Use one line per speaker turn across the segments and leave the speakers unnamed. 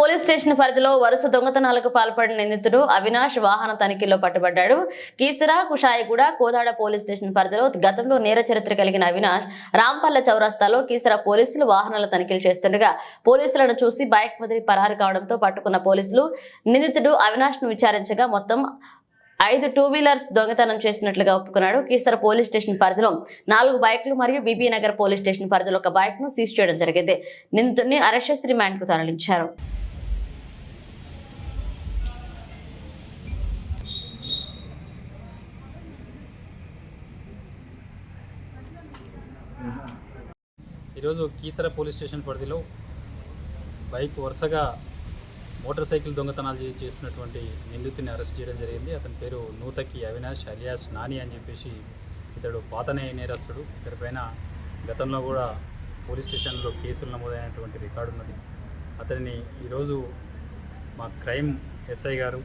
Police station పరిధిలో వరుస దొంగతనాలకు పాల్పడిన నిందితుడు అవినాష్ వాహన తనిఖీలో పట్టుబడ్డాడు. కీసరా కుషాయిగూడ కోదాడ పోలీస్ స్టేషన్ పరిధిలో గతంలో నేర చరిత్ర కలిగిన అవినాష్ రాంపల్ల చౌరస్తాలో కీసరా పోలీసులు వాహనాల తనిఖీలు చేస్తుండగా పోలీసులను చూసి బైక్ వదిలి పరారు కావడంతో పట్టుకున్న పోలీసులు నిందితుడు అవినాష్ను విచారించగా మొత్తం ఐదు టూ వీలర్స్ దొంగతనం చేసినట్లుగా ఒప్పుకున్నాడు. కీసర పోలీస్ స్టేషన్ పరిధిలో నాలుగు బైక్లు మరియు బీబీ నగర్ పోలీస్ స్టేషన్ పరిధిలో ఒక బైక్ను సీజ్ చేయడం జరిగింది. నిందితుడిని అరెస్ట్ చేసి రిమాండ్కు తరలించారు.
ఈరోజు కీసర పోలీస్ స్టేషన్ పరిధిలో బైక్ వరుసగా మోటార్ సైకిల్ దొంగతనాలు చేసినటువంటి చేస్తున్నటువంటి నిందితుని అరెస్ట్ చేయడం జరిగింది. అతని పేరు నూతకి అవినాష్ అలియాస్ నాని అని చెప్పేసి ఇతడు పాతనే నేరస్తుడు. ఇతడిపైన గతంలో కూడా పోలీస్ స్టేషన్లో కేసులు నమోదైనటువంటి రికార్డు ఉన్నది. అతనిని ఈరోజు మా క్రైమ్ ఎస్ఐ గారు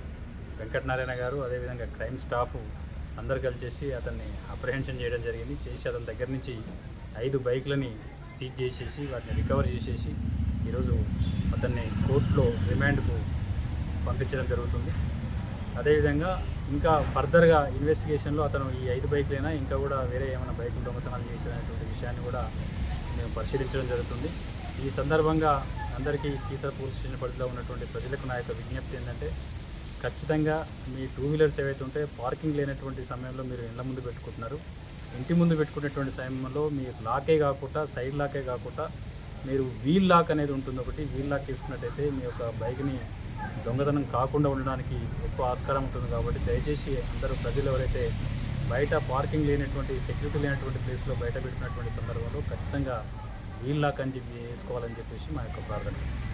వెంకటనారాయణ గారు అదేవిధంగా క్రైమ్ స్టాఫ్ అందరు కలిసేసి అతన్ని అప్రహెన్షన్ చేయడం జరిగింది. చేసి అతని దగ్గర నుంచి ఐదు బైక్లని సీజ్ చేసేసి వాటిని రికవర్ చేసేసి ఈరోజు అతన్ని కోర్టులో రిమాండ్కు పంపించడం జరుగుతుంది. అదేవిధంగా ఇంకా ఫర్దర్గా ఇన్వెస్టిగేషన్లో అతను ఈ ఐదు బైక్లైనా ఇంకా కూడా వేరే ఏమైనా బైకులు దొంగతనాలు చేసేటువంటి విషయాన్ని కూడా మేము పరిశీలించడం జరుగుతుంది. ఈ సందర్భంగా అందరికీ కీసర పోలీస్ స్టేషన్ పరిధిలో ఉన్నటువంటి ప్రజలకు నా యొక్క విజ్ఞప్తి ఏంటంటే ఖచ్చితంగా మీ టూ వీలర్స్ ఏవైతే ఉంటే పార్కింగ్ లేనటువంటి సమయంలో మీరు ఇళ్ళ ముందు పెట్టుకుంటున్నారు. ఇంటి ముందు పెట్టుకునేటువంటి సమయంలో మీ లాకే కాకుండా సైడ్ లాకే కాకుండా మీరు వీల్ లాక్ అనేది ఉంటుంది ఒకటి. వీల్ లాక్ తీసుకున్నట్టయితే మీ యొక్క బైక్ని దొంగతనం కాకుండా ఉండడానికి ఎక్కువ ఆస్కారం ఉంటుంది కాబట్టి దయచేసి అందరూ ప్రజలు ఎవరైతే బయట పార్కింగ్ లేనటువంటి సెక్యూరిటీ లేనటువంటి ప్లేస్లో బయట పెట్టినటువంటి సందర్భంలో ఖచ్చితంగా వీల్ లాక్ అని చెప్పి వేసుకోవాలని చెప్పేసి మా యొక్క ప్రార్థన.